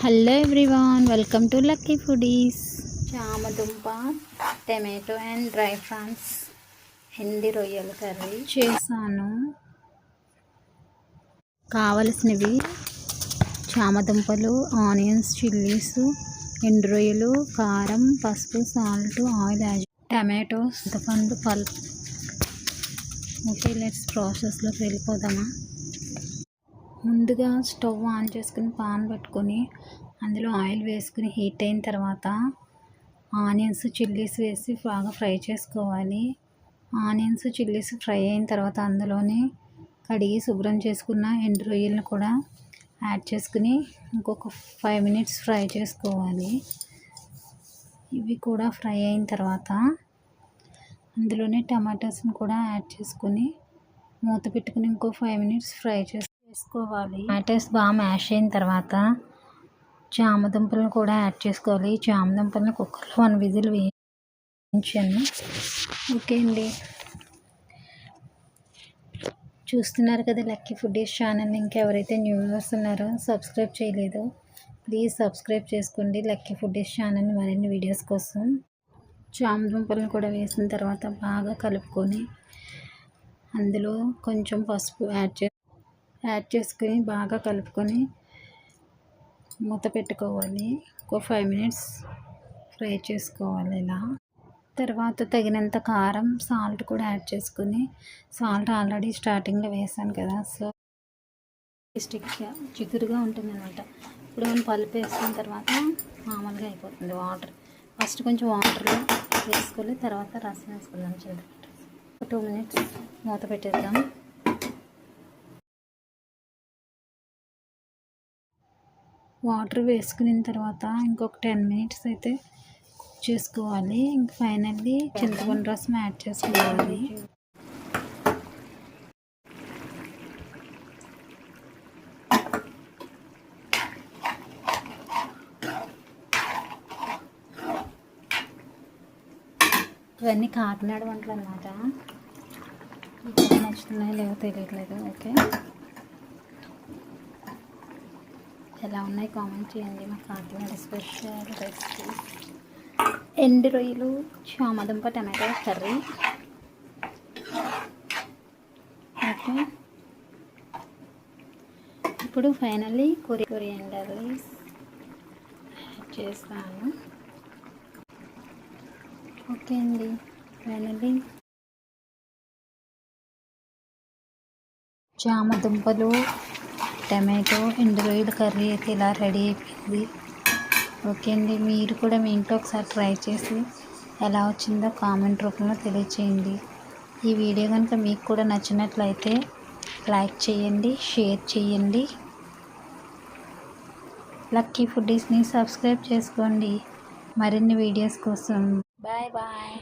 Hello everyone welcome to lucky foodies. చామదుంప tomato and dry prawns ఎండి రొయ్యల curry చేశాను. కావలసినవి చామదుంపలు ఆనియన్స్ చిల్లీస్ ఎండు రొయ్యలు కారం పసుపు సాల్ట్ ఆయిల్ యాడ్ టమాటో చింతపండు పల్ప్ ఓకే లెట్స్ ప్రాసెస్లోకి వెళ్ళిపోదామా? ముందుగా స్టవ్ ఆన్ చేసుకుని పాన్ పెట్టుకొని అందులో ఆయిల్ వేసుకుని హీట్ అయిన తర్వాత ఆనియన్స్ చిల్లీస్ వేసి బాగా ఫ్రై చేసుకోవాలి. ఆనియన్స్ చిల్లీస్ ఫ్రై అయిన తర్వాత అందులోనే కడిగి శుభ్రం చేసుకున్న ఎండు రొయ్యలను కూడా యాడ్ చేసుకుని ఇంకొక ఫైవ్ మినిట్స్ ఫ్రై చేసుకోవాలి. ఇవి కూడా ఫ్రై అయిన తర్వాత అందులోనే టమాటాస్ని కూడా యాడ్ చేసుకొని మూత పెట్టుకుని ఇంకో ఫైవ్ మినిట్స్ ఫ్రై చేసి చేసుకోవాలి. టమాటోస్ బాగా మ్యాష్ అయిన తర్వాత చామదుంపలను కూడా యాడ్ చేసుకోవాలి. చామదుంపలను కుక్కర్లో వన్ విజిల్ వేయించాను. ఓకే అండి. చూస్తున్నారు కదా లక్కీ ఫుడ్డీస్ ఛానల్ ఇంకెవరైతే న్యూ వ్యూవర్స్ ఉన్నారో సబ్స్క్రైబ్ చేయలేదు ప్లీజ్ సబ్స్క్రైబ్ చేసుకోండి లక్కీ ఫుడ్డీస్ ఛానల్ మరిన్ని వీడియోస్ కోసం. చామదుంపలను కూడా వేసిన తర్వాత బాగా కలుపుకొని అందులో కొంచెం పసుపు యాడ్ చే యాడ్ చేసుకొని బాగా కలుపుకొని మూత పెట్టుకోవాలి. ఒక ఫైవ్ మినిట్స్ ఫ్రై చేసుకోవాలి ఇలా. తర్వాత తగినంత కారం సాల్ట్ కూడా యాడ్ చేసుకొని సాల్ట్ ఆల్రెడీ స్టార్టింగ్లో వేసాను కదా సో స్టిక్గా చిగురుగా ఉంటుంది అనమాట ఇప్పుడు మనం పలుపు వేసుకున్న తర్వాత మామూలుగా అయిపోతుంది వాటర్. ఫస్ట్ కొంచెం వాటర్లో వేసుకొని తర్వాత రసం వేసుకుందాం. చిన్న టూ మినిట్స్ మూత పెట్టేద్దాం. వాటర్ వేసుకున్న తర్వాత ఇంకొక టెన్ మినిట్స్ అయితే కుక్ చేసుకోవాలి. ఇంక ఫైనల్లీ చింతపండు రసం యాడ్ చేసుకోవాలి ఇవన్నీ కాకినాడ వంటలు అన్నమాట. నచ్చుతున్నాయో లేవో తెలియట్లేదు. ఓకే. ఎలా ఉన్నాయి? కామెంట్ చేయండి. మా కాకినాడ స్పెషల్ రెసిపీ ఎండు రొయ్యలు చామదుంప టమాటో కర్రీ. ఓకే. ఇప్పుడు ఫైనల్లీ కొరి కొరియండర్ చేస్తాను. ఓకే అండి. ఫైనల్లీ చామదుంపలు టమాటో ఎండు రొయ్యల కర్రీ అయితే ఇలా రెడీ అయిపోయింది. ఓకే అండి మీరు కూడా మీ ఇంట్లో ఒకసారి ట్రై చేసి ఎలా వచ్చిందో కామెంట్ రూపంలో తెలియచేయండి. ఈ వీడియో కనుక మీకు కూడా నచ్చినట్లయితే లైక్ చేయండి షేర్ చేయండి. లక్కీ ఫుడ్డీస్ని సబ్స్క్రైబ్ చేసుకోండి. మరిన్ని వీడియోస్ కోసం. Bye bye.